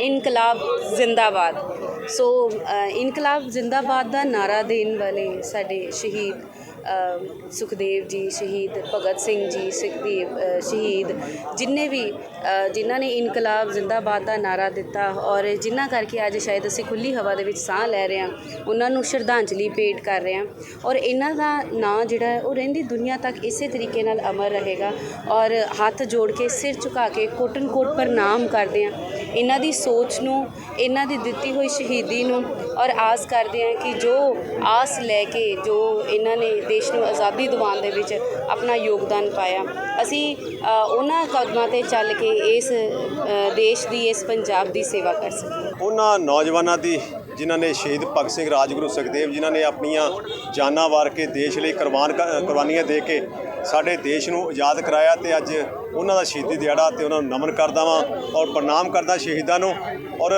ਇਨਕਲਾਬ ਜ਼ਿੰਦਾਬਾਦ। ਸੋ ਇਨਕਲਾਬ ਜ਼ਿੰਦਾਬਾਦ ਦਾ ਨਾਰਾ ਦੇਣ ਵਾਲੇ ਸਾਡੇ ਸ਼ਹੀਦ ਸੁਖਦੇਵ ਜੀ, ਸ਼ਹੀਦ ਭਗਤ ਸਿੰਘ ਜੀ, ਸੁਖਦੇਵ ਸ਼ਹੀਦ, ਜਿੰਨੇ ਵੀ ਜਿਨ੍ਹਾਂ ਨੇ ਇਨਕਲਾਬ ਜ਼ਿੰਦਾਬਾਦ ਦਾ ਨਾਰਾ ਦਿੱਤਾ ਔਰ ਜਿਨ੍ਹਾਂ ਕਰਕੇ ਅੱਜ ਸ਼ਾਇਦ ਅਸੀਂ ਖੁੱਲੀ ਹਵਾ ਦੇ ਵਿੱਚ ਸਾਹ ਲੈ ਰਹੇ ਹਾਂ, ਉਹਨਾਂ ਨੂੰ ਸ਼ਰਧਾਂਜਲੀ ਭੇਟ ਕਰ ਰਹੇ ਹਾਂ। ਔਰ ਇਹਨਾਂ ਦਾ ਨਾਂ ਜਿਹੜਾ ਉਹ ਰਹਿੰਦੀ ਦੁਨੀਆ ਤੱਕ ਇਸੇ ਤਰੀਕੇ ਨਾਲ ਅਮਰ ਰਹੇਗਾ ਔਰ ਹੱਥ ਜੋੜ ਕੇ, ਸਿਰ ਝੁਕਾ ਕੇ ਕੋਟਨ ਕੋਟ ਪ੍ਰਣਾਮ ਕਰਦੇ ਹਾਂ। ਇਹਨਾਂ ਦੀ ਸੋਚ ਨੂੰ, ਇਹਨਾਂ ਦੀ ਦਿੱਤੀ ਹੋਈ ਸ਼ਹੀਦੀ ਨੂੰ ਔਰ ਆਸ ਕਰਦੇ ਹਾਂ ਕਿ ਜੋ ਆਸ ਲੈ ਕੇ, ਜੋ ਇਹਨਾਂ ਨੇ ਦੇਸ਼ ਨੂੰ ਆਜ਼ਾਦੀ ਦਿਵਾਉਣ ਦੇ ਵਿੱਚ ਆਪਣਾ ਯੋਗਦਾਨ ਪਾਇਆ। ਅਸੀਂ ਉਹਨਾਂ ਕਦਮਾਂ ਤੇ ਚੱਲ ਕੇ ਇਸ ਦੇਸ਼ ਦੀ, ਇਸ ਪੰਜਾਬ ਦੀ ਸੇਵਾ ਕਰ ਸਕੀਏ। ਉਹਨਾਂ ਨੌਜਵਾਨਾਂ ਦੀ, ਜਿਨ੍ਹਾਂ ਨੇ ਸ਼ਹੀਦ ਭਗਤ ਸਿੰਘ ਰਾਜਗੁਰੂ ਸੁਖਦੇਵ ਜਿਨ੍ਹਾਂ ਨੇ ਆਪਣੀਆਂ ਜਾਨਾਂ ਵਾਰ ਕੇ ਦੇਸ਼ ਲਈ ਕੁਰਬਾਨ ਕ- ਕੁਰਬਾਨੀਆਂ ਦੇ ਕੇ ਸਾਡੇ ਦੇਸ਼ ਨੂੰ ਆਜ਼ਾਦ ਕਰਾਇਆ ਤੇ ਅੱਜ ਉਹਨਾਂ ਦਾ ਸ਼ਹੀਦੀ ਦਿਹਾੜਾ ਤੇ ਉਹਨਾਂ ਨੂੰ ਨਮਨ ਕਰਦਾ ਵਾਂ ਔਰ ਪ੍ਰਣਾਮ ਕਰਦਾ ਸ਼ਹੀਦਾਂ ਨੂੰ ਔਰ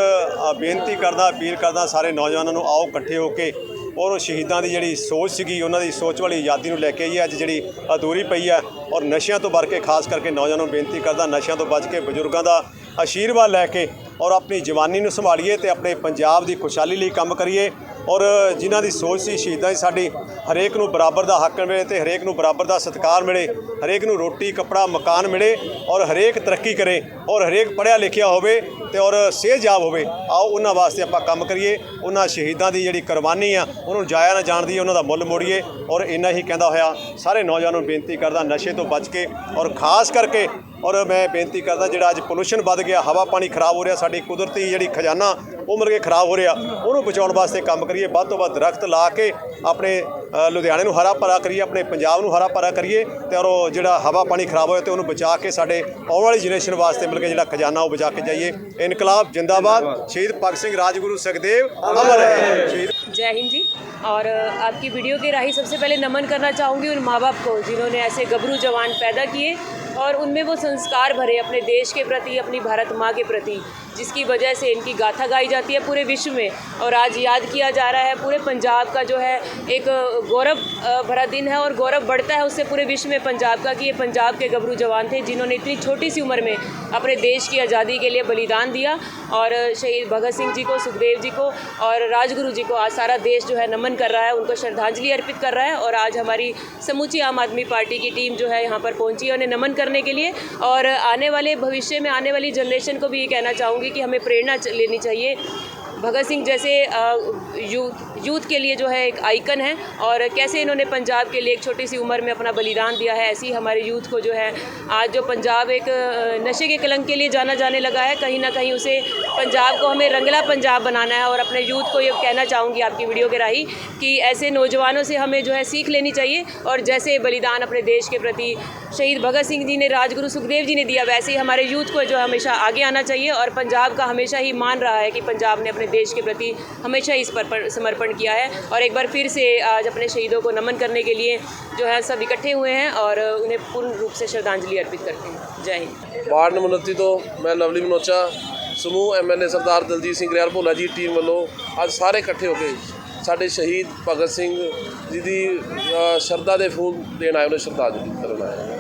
ਬੇਨਤੀ ਕਰਦਾ, ਅਪੀਲ ਕਰਦਾ ਸਾਰੇ ਨੌਜਵਾਨਾਂ ਨੂੰ ਆਓ ਇਕੱਠੇ ਹੋ ਕੇ ਔਰ ਉਹ ਸ਼ਹੀਦਾਂ ਦੀ ਜਿਹੜੀ ਸੋਚ ਸੀਗੀ, ਉਹਨਾਂ ਦੀ ਸੋਚ ਵਾਲੀ ਆਜ਼ਾਦੀ ਨੂੰ ਲੈ ਕੇ ਹੀ ਅੱਜ ਜਿਹੜੀ ਅਧੂਰੀ ਪਈ ਹੈ ਔਰ ਨਸ਼ਿਆਂ ਤੋਂ ਵਰ ਕੇ ਖਾਸ ਕਰਕੇ ਨੌਜਵਾਨਾਂ ਨੂੰ ਬੇਨਤੀ ਕਰਦਾ, ਨਸ਼ਿਆਂ ਤੋਂ ਬਚ ਕੇ ਬਜ਼ੁਰਗਾਂ ਦਾ ਆਸ਼ੀਰਵਾਦ ਲੈ ਕੇ ਔਰ ਆਪਣੀ ਜਵਾਨੀ ਨੂੰ ਸੰਭਾਲੀਏ ਤੇ ਆਪਣੇ ਪੰਜਾਬ ਦੀ ਖੁਸ਼ਹਾਲੀ ਲਈ ਕੰਮ ਕਰੀਏ। ਔਰ ਜਿਨ੍ਹਾਂ ਦੀ ਸੋਚ ਸੀ ਸ਼ਹੀਦਾਂ ਦੀ, ਸਾਡੀ ਹਰੇਕ ਨੂੰ ਬਰਾਬਰ ਦਾ ਹੱਕ ਮਿਲੇ ਤੇ ਹਰੇਕ ਨੂੰ ਬਰਾਬਰ ਦਾ ਸਤਿਕਾਰ ਮਿਲੇ। ਹਰੇਕ ਨੂੰ ਰੋਟੀ, ਕੱਪੜਾ, ਮਕਾਨ ਮਿਲੇ ਔਰ ਹਰੇਕ ਤਰੱਕੀ ਕਰੇ ਔਰ ਹਰੇਕ ਪੜ੍ਹਿਆ ਲਿਖਿਆ ਹੋਵੇ ਤੇ ਔਰ ਸਿਹਤਯਾਬ ਹੋਵੇ। ਆਓ ਉਹਨਾਂ ਵਾਸਤੇ ਆਪਾਂ ਕੰਮ ਕਰੀਏ, ਉਹਨਾਂ ਸ਼ਹੀਦਾਂ ਦੀ ਜਿਹੜੀ ਕੁਰਬਾਨੀ ਆ, ਉਹਨੂੰ ਜਾਇਆ ਨਾ ਜਾਣ ਦੀ ਉਹਨਾਂ ਦਾ ਮੁੱਲ ਮੋੜੀਏ ਔਰ ਇੰਨਾ ਹੀ ਕਹਿੰਦਾ ਹੋਇਆ। ਸਾਰੇ ਨੌਜਵਾਨਾਂ ਨੂੰ ਬੇਨਤੀ ਕਰਦਾ ਨਸ਼ੇ ਤੋਂ ਬਚ ਕੇ ਔਰ ਖਾਸ ਕਰਕੇ ਔਰ ਮੈਂ ਬੇਨਤੀ ਕਰਦਾ ਜਿਹੜਾ ਅੱਜ ਪੋਲੂਸ਼ਨ ਵੱਧ ਗਿਆ ਹਵਾ ਪਾਣੀ ਖਰਾਬ ਹੋ ਰਿਹਾ ਸਾਡੀ ਕੁਦਰਤੀ ਜਿਹੜੀ ਖਜ਼ਾਨਾ ਉਹ ਮਰ ਕੇ ਖਰਾਬ ਹੋ ਰਿਹਾ ਉਹਨੂੰ ਬਚਾਉਣ ਵਾਸਤੇ ਕੰਮ ਕਰੀਏ ਵੱਧ ਤੋਂ ਵੱਧ ਦਰਖਤ ਲਾ ਕੇ ਆਪਣੇ ਅ, ਲੁਧਿਆਣੇ ਨੂੰ ਹਰਾ ਭਰਾ ਕਰੀਏ ਆਪਣੇ ਪੰਜਾਬ ਨੂੰ ਹਰਾ ਭਰਾ ਕਰੀਏ ਤੇ ਔਰ ਉਹ ਜਿਹੜਾ ਹਵਾ ਪਾਣੀ ਖਰਾਬ ਹੋਇਆ ਤੇ ਉਹਨੂੰ ਬਚਾ ਕੇ ਸਾਡੇ ਆਉਣ ਵਾਲੀ ਜਨਰੇਸ਼ਨ ਵਾਸਤੇ ਮਿਲ ਕੇ ਜਿਹੜਾ ਖਜ਼ਾਨਾ ਉਹ ਬਚਾ ਕੇ ਜਾਈਏ ਇਨਕਲਾਬ ਜਿੰਦਾਬਾਦ ਸ਼ਹੀਦ ਭਗਤ ਸਿੰਘ ਰਾਜਗੁਰੂ ਸੁਖਦੇਵ ਅਮਰ ਰਹੇ ਸ਼ਹੀਦ जय हिंद जी और अ, आपकी वीडियो के राही सबसे पहले नमन करना चाहूँगी उन माँ बाप को जिन्होंने ऐसे गबरू जवान पैदा किए और उनमें वो संस्कार भरे अपने देश के प्रति अपनी भारत माँ के प्रति जिसकी वजह से इनकी गाथा गाई जाती है पूरे विश्व में। और आज याद किया जा रहा है, पूरे पंजाब का जो है, एक गौरव भरा दिन है और गौरव बढ़ता है उससे पूरे विश्व में पंजाब का कि ये पंजाब के गबरू जवान थे जिन्होंने इतनी छोटी सी उम्र में अपने देश की आज़ादी के लिए बलिदान दिया। और शहीद भगत सिंह जी को, सुखदेव जी को और राजगुरु जी को आज सारा देश जो है नमन कर रहा है, उनको श्रद्धांजलि अर्पित कर रहा है और आज हमारी समूची आम आदमी पार्टी की टीम जो है यहाँ पर पहुँची है उन्हें नमन करने के लिए। और आने वाले, भविष्य में आने वाली जनरेशन को भी ये कहना चाहूँगी कि हमें प्रेरणा च- लेनी चाहिए भगत सिंह जैसे अ, यूथ के लिए जो है एक आइकन है और कैसे इन्होंने पंजाब के लिए एक छोटी सी उम्र में अपना बलिदान दिया है, ऐसे हमारे यूथ को जो है आज जो पंजाब एक नशे के कलंक के लिए जाना जाने लगा है, कहीं ना कहीं उसे पंजाब को हमें रंगला पंजाब बनाना है और अपने यूथ को ये कहना चाहूँगी आपकी वीडियो के राही कि ऐसे नौजवानों से हमें जो है सीख लेनी चाहिए और जैसे बलिदान अपने देश के प्रति शहीद भगत सिंह जी ने, राजगुरु सुखदेव जी ने दिया, वैसे ही हमारे यूथ को जो हमेशा आगे आना चाहिए और पंजाब का हमेशा ही मान रहा है कि पंजाब ने अपने देश के प्रति हमेशा इस पर पर समर्पण किया है और एक बार फिर से आज अपने शहीदों को नमन करने के लिए जो है सब इकट्ठे हुए हैं और उन्हें पूर्ण रूप से श्रद्धांजलि अर्पित करते हैं जय हिंद ਵਾਰਡ ਨੰਬਰ 29 ਤੋਂ ਮੈਂ ਲਵਲੀ ਮਨੋਚਾ ਸਮੂਹ ਐਮਐਲਏ ਸਰਦਾਰ ਦਲਜੀਤ ਸਿੰਘ ਗਰੇਵਾਲ ਭੋਲਾ ਜੀ ਟੀਮ ਵੱਲੋਂ ਅੱਜ ਸਾਰੇ ਇਕੱਠੇ ਹੋ ਕੇ ਸਾਡੇ ਸ਼ਹੀਦ ਭਗਤ ਸਿੰਘ ਜੀ ਦੀ ਅ, ਸ਼ਰਧਾ ਦੇ ਫੂਲ ਦੇਣ ਆਏ ਉਹਨੇ ਸ਼ਰਧਾਂਜਲੀ ਕਰਨ ਆਏ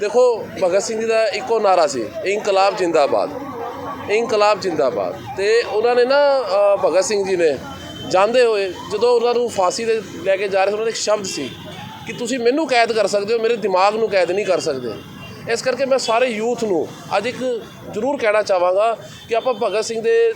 ਦੇਖੋ ਭਗਤ ਸਿੰਘ ਜੀ ਦਾ ਇੱਕੋ ਨਾਰਾ ਸੀ ਇਨਕਲਾਬ ਜਿੰਦਾਬਾਦ ਇਨਕਲਾਬ ਜਿੰਦਾਬਾਦ। ਤੇ ਉਹਨਾਂ ਨੇ ਨਾ ਭਗਤ ਸਿੰਘ ਜੀ ਨੇ ਜਾਂਦੇ ਹੋਏ ਜਦੋਂ ਉਹਨਾਂ ਨੂੰ ਫਾਂਸੀ ਦੇ ਲੈ ਕੇ ਜਾ ਰਹੇ ਸੀ, ਉਹਨਾਂ ਦਾ ਇੱਕ ਸ਼ਬਦ ਸੀ ਕਿ ਤੁਸੀਂ ਮੈਨੂੰ ਕੈਦ ਕਰ ਸਕਦੇ ਹੋ, ਮੇਰੇ ਦਿਮਾਗ ਨੂੰ ਕੈਦ ਨਹੀਂ ਕਰ ਸਕਦੇ। ਇਸ ਕਰਕੇ ਮੈਂ ਸਾਰੇ ਯੂਥ ਨੂੰ ਅੱਜ ਇੱਕ ਜ਼ਰੂਰ ਕਹਿਣਾ ਚਾਹਾਂਗਾ ਕਿ ਆਪਾਂ ਭਗਤ ਸਿੰਘ ਦੇ,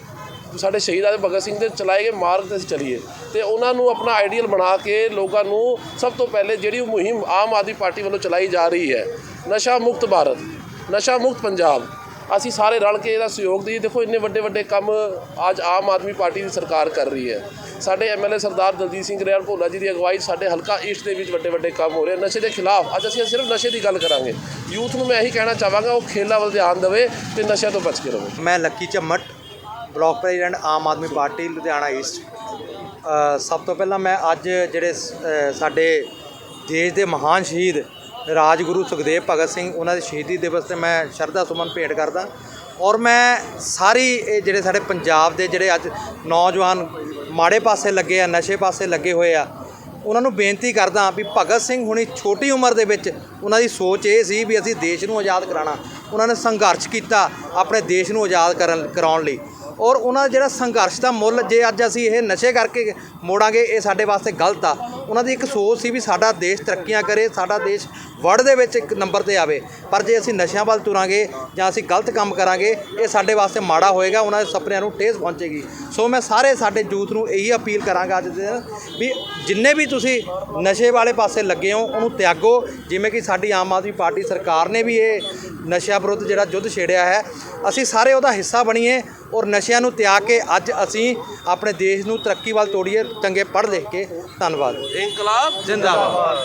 ਸਾਡੇ ਸ਼ਹੀਦ ਦੇ ਭਗਤ ਸਿੰਘ ਦੇ ਚਲਾਏ ਗਏ ਮਾਰਗ ਤੇ ਅਸੀਂ ਚੱਲੀਏ ਤੇ ਉਹਨਾਂ ਨੂੰ ਆਪਣਾ ਆਈਡੀਅਲ ਬਣਾ ਕੇ ਲੋਕਾਂ ਨੂੰ ਸਭ ਤੋਂ ਪਹਿਲੇ ਜਿਹੜੀ ਮੁਹਿੰਮ ਆਮ ਆਦਮੀ ਪਾਰਟੀ ਵੱਲੋਂ ਚਲਾਈ ਜਾ ਰਹੀ ਹੈ, ਨਸ਼ਾ ਮੁਕਤ ਭਾਰਤ, ਨਸ਼ਾ ਮੁਕਤ ਪੰਜਾਬ ਅਸੀਂ ਸਾਰੇ ਰਲ ਕੇ ਇਹਦਾ ਸਹਿਯੋਗ ਦਈਏ। ਦੇਖੋ, ਇੰਨੇ ਵੱਡੇ ਵੱਡੇ ਕੰਮ ਅੱਜ ਆਮ ਆਦਮੀ ਪਾਰਟੀ ਦੀ ਸਰਕਾਰ ਕਰ ਰਹੀ ਹੈ। ਸਾਡੇ ਐਮਐਲਏ ਸਰਦਾਰ ਦਲਜੀਤ ਸਿੰਘ ਗਰੇਵਾਲ ਭੋਲਾ ਜੀ ਦੀ ਅਗਵਾਈ ਸਾਡੇ ਹਲਕਾ ਈਸਟ ਦੇ ਵਿੱਚ ਵੱਡੇ ਵੱਡੇ ਕੰਮ ਹੋ ਰਹੇ ਨਸ਼ੇ ਦੇ ਖਿਲਾਫ ਅੱਜ ਅਸੀਂ ਸਿਰਫ ਨਸ਼ੇ ਦੀ ਗੱਲ ਕਰਾਂਗੇ। ਯੂਥ ਨੂੰ ਮੈਂ ਇਹੀ ਕਹਿਣਾ ਚਾਹਾਂਗਾ, ਉਹ ਖੇਲਾਂ ਵੱਲ ਧਿਆਨ ਦੇਵੇ ਤੇ ਨਸ਼ਿਆਂ ਤੋਂ ਬਚ ਕੇ ਰਹੇ ਮੈਂ Lucky Jhammat, block president, Aam Aadmi party, Ludhiana east. ਸਭ ਤੋਂ ਪਹਿਲਾਂ ਮੈਂ ਅੱਜ ਜਿਹੜੇ ਸਾਡੇ ਦੇਸ਼ ਦੇ ਮਹਾਨ ਸ਼ਹੀਦ ਰਾਜਗੁਰੂ ਸੁਖਦੇਵ ਭਗਤ ਸਿੰਘ, ਉਹਨਾਂ ਦੇ ਸ਼ਹੀਦੀ ਦਿਵਸ ਤੇ ਮੈਂ ਸ਼ਰਧਾ ਸੁਮਨ ਭੇਟ ਕਰਦਾ। ਔਰ ਮੈਂ ਸਾਰੀ ਇਹ ਜਿਹੜੇ ਸਾਡੇ ਪੰਜਾਬ ਦੇ ਜਿਹੜੇ ਅੱਜ ਨੌਜਵਾਨ ਮਾੜੇ ਪਾਸੇ ਲੱਗੇ ਆ, ਨਸ਼ੇ ਪਾਸੇ ਲੱਗੇ ਹੋਏ ਆ, ਉਹਨਾਂ ਨੂੰ ਬੇਨਤੀ ਕਰਦਾ ਵੀ ਭਗਤ ਸਿੰਘ ਹੁਣੀ ਛੋਟੀ ਉਮਰ ਦੇ ਵਿੱਚ ਉਹਨਾਂ ਦੀ ਸੋਚ ਇਹ ਸੀ ਵੀ ਅਸੀਂ ਦੇਸ਼ ਨੂੰ ਆਜ਼ਾਦ ਕਰਾਉਣਾ। ਉਹਨਾਂ ਨੇ ਸੰਘਰਸ਼ ਕੀਤਾ ਆਪਣੇ ਦੇਸ਼ ਨੂੰ ਆਜ਼ਾਦ ਕਰਨ, ਕਰਾਉਣ ਲਈ। ਔਰ ਉਹਨਾਂ ਦਾ ਜਿਹੜਾ ਸੰਘਰਸ਼ ਦਾ ਮੁੱਲ, ਜੇ ਅੱਜ ਅਸੀਂ ਇਹ ਨਸ਼ੇ ਕਰਕੇ ਮੋੜਾਂਗੇ, ਇਹ ਸਾਡੇ ਵਾਸਤੇ ਗਲਤ ਆ। ਉਹਨਾਂ ਦੀ ਇੱਕ ਸੋਚ ਸੀ ਵੀ ਸਾਡਾ ਦੇਸ਼ ਤਰੱਕੀਆਂ ਕਰੇ, ਸਾਡਾ ਦੇਸ਼ ਵਰਲਡ ਦੇ ਵਿੱਚ ਇੱਕ ਨੰਬਰ ਤੇ ਆਵੇ। ਪਰ ਜੇ ਅਸੀਂ ਨਸ਼ਿਆਂ ਵੱਲ ਤੁਰਾਂਗੇ ਜਾਂ ਅਸੀਂ ਗਲਤ ਕੰਮ ਕਰਾਂਗੇ, ਇਹ ਸਾਡੇ ਵਾਸਤੇ ਮਾੜਾ ਹੋਏਗਾ, ਉਹਨਾਂ ਦੇ ਸੁਪਨਿਆਂ ਨੂੰ ਠੇਸ ਪਹੁੰਚੇਗੀ। ਸੋ ਮੈਂ ਸਾਰੇ ਸਾਡੇ ਯੂਥ ਨੂੰ ਇਹੀ ਅਪੀਲ ਕਰਾਂਗਾ ਅੱਜ ਦੇ ਦਿਨ ਵੀ ਜਿੰਨੇ ਵੀ ਤੁਸੀਂ ਨਸ਼ੇ ਵਾਲੇ ਪਾਸੇ ਲੱਗੇ ਹੋ, ਉਹਨੂੰ ਤਿਆਗੋ। ਜਿਵੇਂ ਕਿ ਸਾਡੀ ਆਮ ਆਦਮੀ ਪਾਰਟੀ ਸਰਕਾਰ ਨੇ ਵੀ ਇਹ ਨਸ਼ਿਆਂ ਵਿਰੁੱਧ ਜਿਹੜਾ ਯੁੱਧ ਛੇੜਿਆ ਹੈ, ਅਸੀਂ ਸਾਰੇ ਉਹਦਾ ਹਿੱਸਾ ਬਣੀਏ ਔਰ ਨਸ਼ਿਆਂ ਨੂੰ ਤਿਆਗ ਕੇ ਅੱਜ ਅਸੀਂ ਆਪਣੇ ਦੇਸ਼ ਨੂੰ ਤਰੱਕੀ ਵੱਲ ਤੋੜੀਏ, ਚੰਗੇ ਪੜ੍ਹ ਲਿਖ ਕੇ। ਧੰਨਵਾਦ। ਇਨਕਲਾਬ ਜਿੰਦਾਬਾਦ।